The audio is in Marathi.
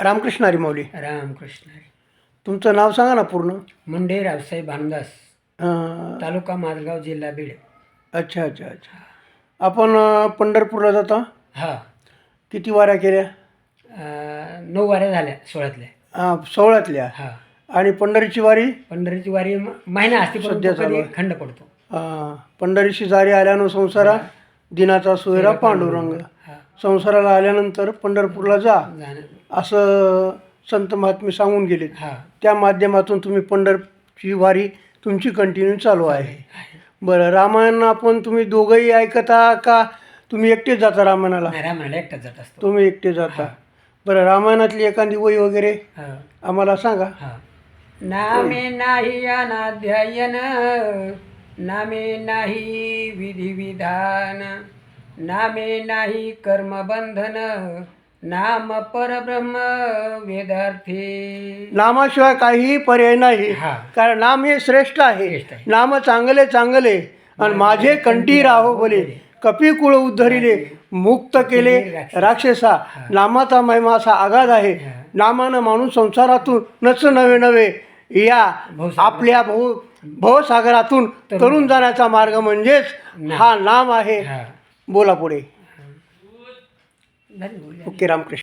रामकृष्ण हरी माऊली. रामकृष्ण हरी. तुमचं नाव सांगा ना पूर्ण. मुंडे रावसाहेब भानदास अं, तालुका माजगाव जिल्हा बीड. अच्छा अच्छा अच्छा. आपण अं, पंढरपूरला जाता? हा. किती वाऱ्या केल्या? अं, नऊ वाऱ्या झाल्या सोळ्यातल्या अं, सोहळ्यातल्या हा. आणि पंढरीची वारी? पंढरीची वारी म- महिना असते सध्या परंतु चालू कधी आहे. खंड पडतो. अं, पंढरीची जारी आल्यानं संसारा दिनाचा सोयरा पांडुरंग. हा. संसाराला आल्यानंतर पंढरपूरला जा. जाणं असं संत महात्मे सांगून गेले हा. त्या माध्यमातून तुम्ही पंढरची वारी तुमची कंटिन्यू चालू आहे. बरं रामायण आपण तुम्ही दोघंही ऐकता का? तुम्ही एकटेच जाता रामायणाला? नाही रामायणाला एकटाच जात असतो. तुम्ही एकटे जाता. बरं रामायणातली एखादी वही वगैरे हा. आम्हाला सांगा. हा. नामे नाही अनाध्यायन नामे नाही विधी विधान नामे नाही कर्मबंधन नाम परब्रह्म वेदार्थी. नामाशिवाय काहीही पर्याय नाही. हा. कारण नाम हे श्रेष्ठ आहे. श्रेष्ठ आहे. नाम चांगले चांगले. आणि माझे कंठी राहो बोले. कपी कुळ उद्धरिले मुक्त केले. राक्षसा नामाचा महिमा असा आगाध आहे. नामानं माणूस संसारातून नच नवे नवे या आपल्या भव भवसागरातून तरुण जाण्याचा मार्ग म्हणजेच हा नाम आहे. हा. बोला पुढे. O que